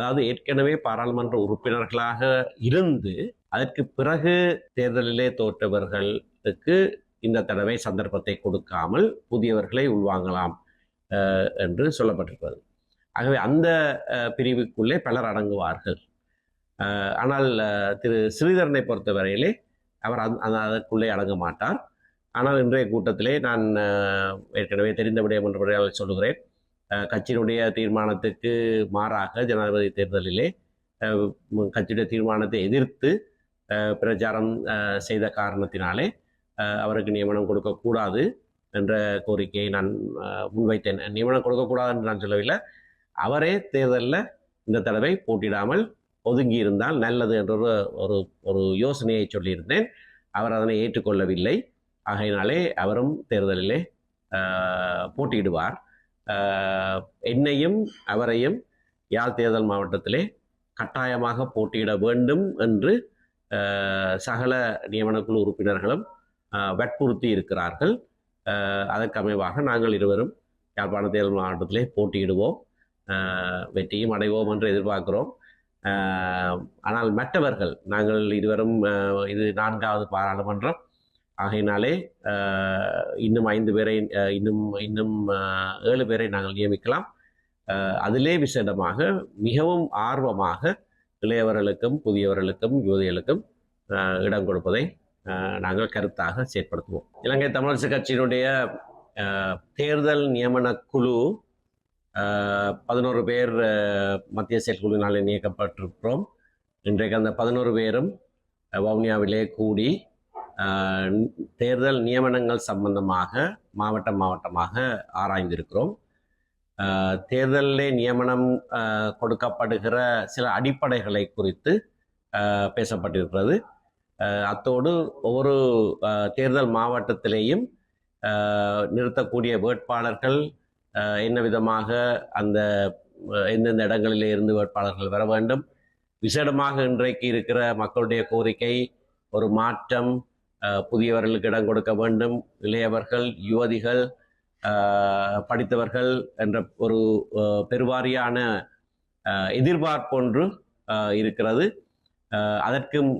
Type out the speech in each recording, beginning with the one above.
அதாவது ஏற்கனவே பாராளுமன்ற உறுப்பினர்களாக இருந்து அதற்கு பிறகு தேர்தலிலே தோற்றவர்களுக்கு இந்த தடவை சந்தர்ப்பத்தை கொடுக்காமல் புதியவர்களை உள்வாங்கலாம் என்று சொல்லப்பட்டிருக்கிறது. ஆகவே அந்த பிரிவுக்குள்ளே பலர் அடங்குவார்கள். ஆனால் திரு ஸ்ரீதரனை பொறுத்தவரையிலே அவர் அந் அந்த- அதற்குள்ளே அடங்க மாட்டார். ஆனால் இன்றைய கூட்டத்திலே நான் ஏற்கனவே தெரிந்த விடயம் என்ற சொல்லுகிறேன். கட்சியினுடைய தீர்மானத்துக்கு மாறாக ஜனாதிபதி தேர்தலிலே கட்சியுடைய தீர்மானத்தை எதிர்த்து பிரச்சாரம் செய்த காரணத்தினாலே அவருக்கு நியமனம் கொடுக்கக்கூடாது என்ற கோரிக்கையை நான் முன்வைத்தேன். நியமனம் கொடுக்கக்கூடாது என்று நான் சொல்லவில்லை. அவரே தேர்தலில் இந்த தடவை போட்டியிடாமல் ஒதுங்கி இருந்தால் நல்லது என்ற ஒரு ஒரு ஒரு யோசனையை சொல்லியிருந்தேன். அவர் அதனை ஏற்றுக்கொள்ளவில்லை. ஆகையினாலே அவரும் தேர்தலிலே போட்டியிடுவார். என்னையும் அவரையும் யாழ் தேர்தல் மாவட்டத்திலே கட்டாயமாக போட்டியிட வேண்டும் என்று சகல நியமனக்குழு உறுப்பினர்களும் வற்புறுத்தி இருக்கிறார்கள். அதற்கமைவாக நாங்கள் இருவரும் யாழ்ப்பாண தேர்தல் மாவட்டத்திலே போட்டியிடுவோம். வெற்றியும் அடைவோம் என்று எதிர்பார்க்கிறோம். ஆனால் மற்றவர்கள் நாங்கள் இருவரும் இது நான்காவது பாராளுமன்றம் ஆகையினாலே இன்னும் ஐந்து பேரை இன்னும் இன்னும் ஏழு பேரை நாங்கள் நியமிக்கலாம். அதிலே விசேடமாக மிகவும் ஆர்வமாக இளையவர்களுக்கும் புதியவர்களுக்கும் யுவதிகளுக்கும் இடம் கொடுப்பதை நாங்கள் கருத்தாக செயற்படுத்துவோம். இலங்கை தமிழரசு கட்சியினுடைய தேர்தல் நியமன குழு பதினோரு பேர் மத்திய செயற்குழுவினால் நியமிக்கப்பட்டிருக்கிறோம். இன்றைக்கு அந்த பதினோரு பேரும் வவுனியாவிலே கூடி தேர்தல் நியமனங்கள் சம்பந்தமாக மாவட்டம் மாவட்டமாக ஆராய்ந்திருக்கிறோம். ஆஹ், தேர்தலிலே நியமனம் கொடுக்கப்படுகிற சில அடிப்படைகளை குறித்து பேசப்பட்டிருக்கிறது. அத்தோடு ஒவ்வொரு தேர்தல் மாவட்டத்திலேயும் நிறுத்தக்கூடிய வேட்பாளர்கள் என்ன விதமாக அந்த எந்தெந்த இடங்களிலே இருந்து வேட்பாளர்கள் வர வேண்டும். விசேடமாக இன்றைக்கு இருக்கிற மக்களுடைய கோரிக்கை ஒரு மாற்றம் புதியவர்களுக்கு இடம் கொடுக்க வேண்டும். இளையவர்கள் யுவதிகள் படித்தவர்கள் என்ற ஒரு பெருவாரியான எதிர்பார்ப்பொன்று இருக்கிறது. அதற்கும்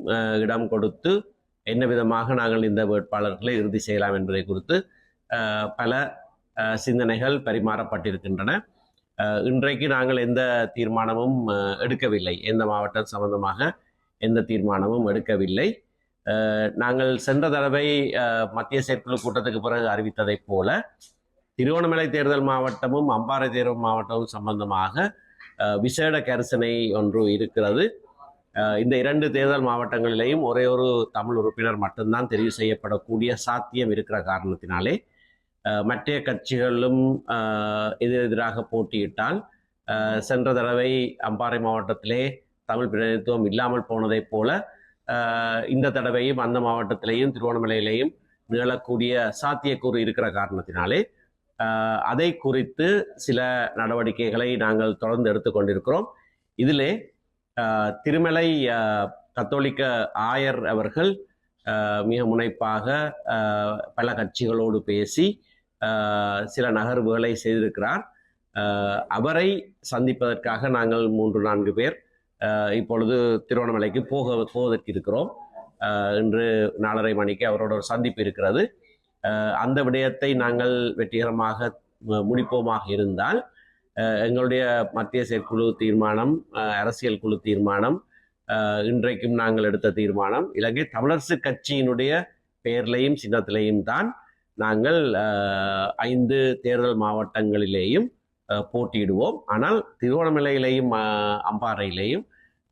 இடம் கொடுத்து என்ன விதமாக நாங்கள் இந்த வேட்பாளர்களை இறுதி செய்யலாம் என்பதை குறித்து பல சிந்தனைகள் பரிமாறப்பட்டிருக்கின்றன. இன்றைக்கு நாங்கள் எந்த தீர்மானமும் எடுக்கவில்லை. எந்த மாவட்டம் சம்பந்தமாக எந்த தீர்மானமும் எடுக்கவில்லை. நாங்கள் சென்ற தடவை மத்திய செயற்குழு கூட்டத்துக்கு பிறகு அறிவித்ததைப் போல திருவண்ணாமலை தேர்தல் மாவட்டமும் அம்பாறை தேர்தல் மாவட்டமும் சம்பந்தமாக விசேட கரிசனை ஒன்று இருக்கிறது. இந்த இரண்டு தேர்தல் மாவட்டங்களிலேயும் ஒரே ஒரு தமிழ் உறுப்பினர் மட்டும்தான் தெரிவு செய்யப்படக்கூடிய சாத்தியம் இருக்கிற காரணத்தினாலே மற்ற கட்சிகளும் எதிரெதிராக எதிர் எதிராக போட்டியிட்டால் சென்ற தடவை அம்பாறை மாவட்டத்திலே தமிழ் பிரதிநிதித்துவம் இல்லாமல் போனதைப் போல இந்த தடவையும் அந்த மாவட்டத்திலையும் திருவோணமலையிலையும் நிகழக்கூடிய சாத்தியக்கூறு இருக்கிற காரணத்தினாலே அதை குறித்து சில நடவடிக்கைகளை நாங்கள் தொடர்ந்து எடுத்துக்கொண்டிருக்கிறோம் இதிலே திருமலை கத்தோலிக்க ஆயர் அவர்கள் மிக முனைப்பாக பல கட்சிகளோடு பேசி சில நகர்வுகளை செய்திருக்கிறார். அவரை சந்திப்பதற்காக நாங்கள் மூன்று நான்கு பேர் இப்பொழுது திருவண்ணாமலைக்கு போக போவதற்கு இருக்கிறோம். இன்று நாலரை மணிக்கு அவரோட ஒரு சந்திப்பு இருக்கிறது. அந்த விடயத்தை நாங்கள் வெற்றிகரமாக முடிப்போமாக இருந்தால் எங்களுடைய மத்திய செயற்குழு தீர்மானம் அரசியல் குழு தீர்மானம் இன்றைக்கும் நாங்கள் எடுத்த தீர்மானம் இலங்கை தமிழரசு கட்சியினுடைய பெயர்லையும் சின்னத்திலையும் தான் நாங்கள் ஐந்து தேர்தல் மாவட்டங்களிலேயும் போட்டியிடுவோம். ஆனால் திருவோணமலையிலையும் அம்பாறையிலையும்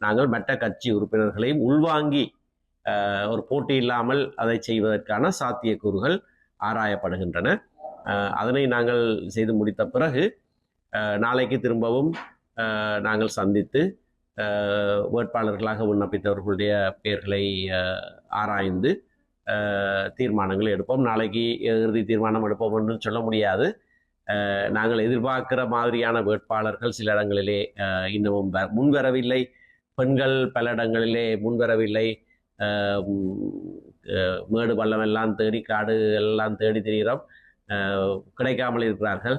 நாங்கள் மற்ற கட்சி உறுப்பினர்களையும் உள்வாங்கி ஒரு போட்டி இல்லாமல் அதை செய்வதற்கான சாத்தியக்கூறுகள் ஆராயப்படுகின்றன. அதனை நாங்கள் செய்து முடித்த பிறகு நாளைக்கு திரும்பவும் நாங்கள் சந்தித்து வேட்பாளர்களாக விண்ணப்பித்தவர்களுடைய பெயர்களை ஆராய்ந்து தீர்மானங்கள் தீர்மானங்களை எடுப்போம். நாளைக்கு இறுதி தீர்மானம் எடுப்போம் என்று சொல்ல முடியாது. நாங்கள் எதிர்பார்க்கிற மாதிரியான வேட்பாளர்கள் சில இடங்களிலே இன்னமும் வ- முன்வரவில்லை. பெண்கள் பல இடங்களிலே முன்வரவில்லை. மேடு பள்ளம் எல்லாம் தேடி காடு எல்லாம் தேடி திரிகிறோம். கிடைக்காமல் இருக்கிறார்கள்.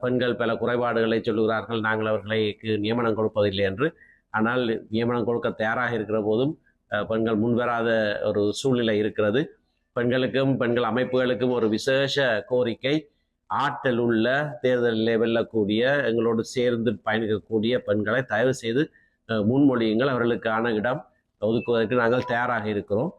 பெண்கள் பல குறைபாடுகளை சொல்லுகிறார்கள். நாங்கள் அவர்களுக்கு நியமனம் கொடுப்பதில்லை என்று. ஆனால் நியமனம் கொடுக்க தயாராக இருக்கிற போதும் பெண்கள் முன்வராத ஒரு சூழ்நிலை இருக்கிறது. பெண்களுக்கும் பெண்கள் அமைப்புகளுக்கும் ஒரு விசேஷ கோரிக்கை. ஆற்றல் உள்ள தேர்தலில் வெல்லக்கூடிய எங்களோடு சேர்ந்து பயணிக்கக்கூடிய பெண்களை தயவு செய்து முன்மொழியுங்கள். அவர்களுக்கான இடம் ஒதுக்குவதற்கு நாங்கள் தயாராக இருக்கிறோம்.